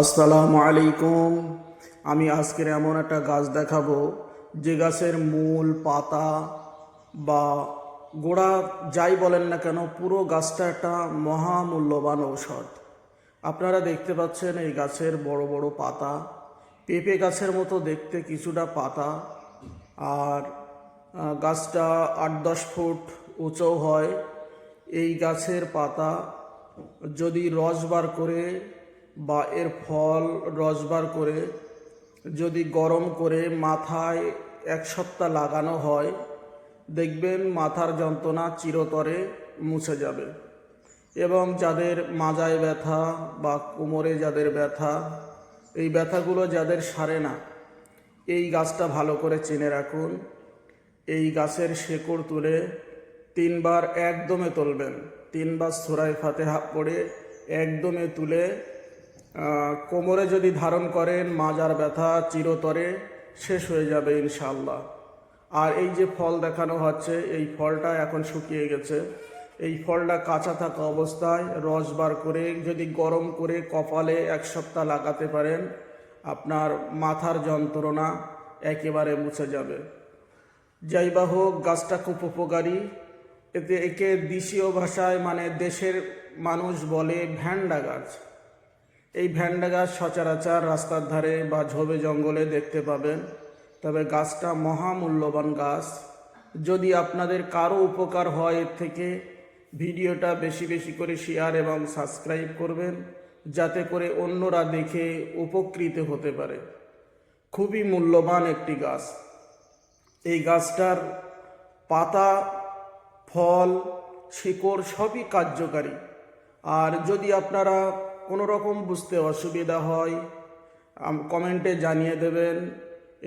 আসসালামু আলাইকুম। আমি আজকের এমন একটা গাছ দেখাবো, যে গাছের মূল, পাতা বা গোড়া যাই বলেন না কেন, পুরো গাছটা একটা মহামূল্যবান ঔষধ। আপনারা দেখতে পাচ্ছেন এই গাছের বড় বড় পাতা, পেঁপে গাছের মতো দেখতে কিছুটা পাতা, আর গাছটা আট দশ ফুট উঁচু হয়। এই গাছের পাতা যদি রস বার করে বা এর ফল রস বার করে, যদি গরম করে মাথায় এক সপ্তাহ লাগানো হয়, দেখবেন মাথার যন্ত্রণা চিরতরে মুছে যাবে। এবং যাদের মাজায় ব্যথা বা কোমরে যাদের ব্যথা, এই ব্যথাগুলো যাদের সারে না, এই গাছটা ভালো করে চিনে রাখুন। এই গাছের শেকড় তুলে তিনবার একদমে তুলবেন। তিনবার সুরাই ফাতেহা পড়ে একদমে তুলে কোমরে যদি ধারণ করেন, মাজার ব্যথা চিরতরে শেষ হয়ে যাবে ইনশাল্লাহ আর এই যে ফল দেখানো হচ্ছে, এই ফলটা এখন শুকিয়ে গেছে। এই ফলটা কাঁচা থাকা অবস্থায় রস বার করে, যদি গরম করে কপালে এক সপ্তাহ লাগাতে পারেন, আপনার মাথার যন্ত্রণা একেবারে মুছে যাবে। যাই বা হোক, গাছটা খুব উপকারী। এতে একে দেশীয় ভাষায় মানে দেশের মানুষ বলে ভ্যান্ডা গাছ। এই ভ্যান্ডা গাছ সচরাচর রাস্তার ধারে বা ঝোবে জঙ্গলে দেখতে পাবেন। তবে গাছটা মহামূল্যবান গাছ। যদি আপনাদের কারও উপকার হয় এর থেকে, ভিডিওটা বেশি বেশি করে শেয়ার এবং সাবস্ক্রাইব করবেন, যাতে করে অন্যরা দেখে উপকৃত হতে পারে। খুবই মূল্যবান একটি গাছ। এই গাছটার পাতা, ফল, শিকড় সবই কার্যকারী। আর যদি আপনারা কোনো রকম বুঝতে অসুবিধা হয় কমেন্টে জানিয়ে দেবেন।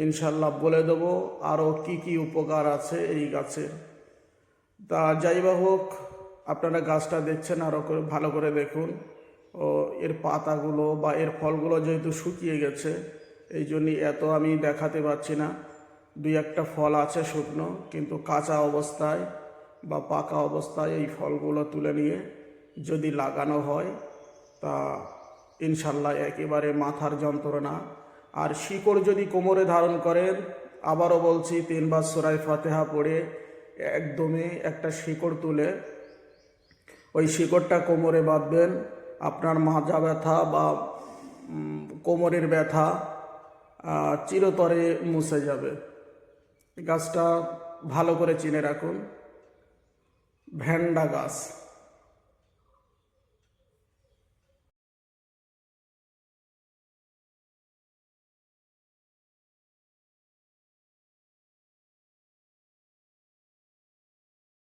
ইনশাল্লাহ বলে দেবো আরও কি কি উপকার আছে এই গাছের তা যাই বা হোক, আপনারা গাছটা দেখছেন আরও ভালো করে দেখুন। ও, এর পাতাগুলো বা এর ফলগুলো যেহেতু শুকিয়ে গেছে, এই জন্যই এত আমি দেখাতে পারছি না। দুই একটা ফল আছে শুকনো, কিন্তু কাঁচা অবস্থায় বা পাকা অবস্থায় এই ফলগুলো তুলে নিয়ে যদি লাগানো হয় তা ইনশাল্লাহ একেবারে মাথার যন্ত্রণা। আর শিকড় যদি কোমরে ধারণ করেন, আবারও বলছি, তিনবার সোরাই ফাতেহা পড়ে একদমই একটা শিকড় তুলে ওই শিকড়টা কোমরে বাঁধবেন। আপনার মাজা ব্যথা বা কোমরের ব্যথা চিরতরে মুছে যাবে। গাছটা ভালো করে চিনে রাখুন। ভ্যান্ডা গাছ।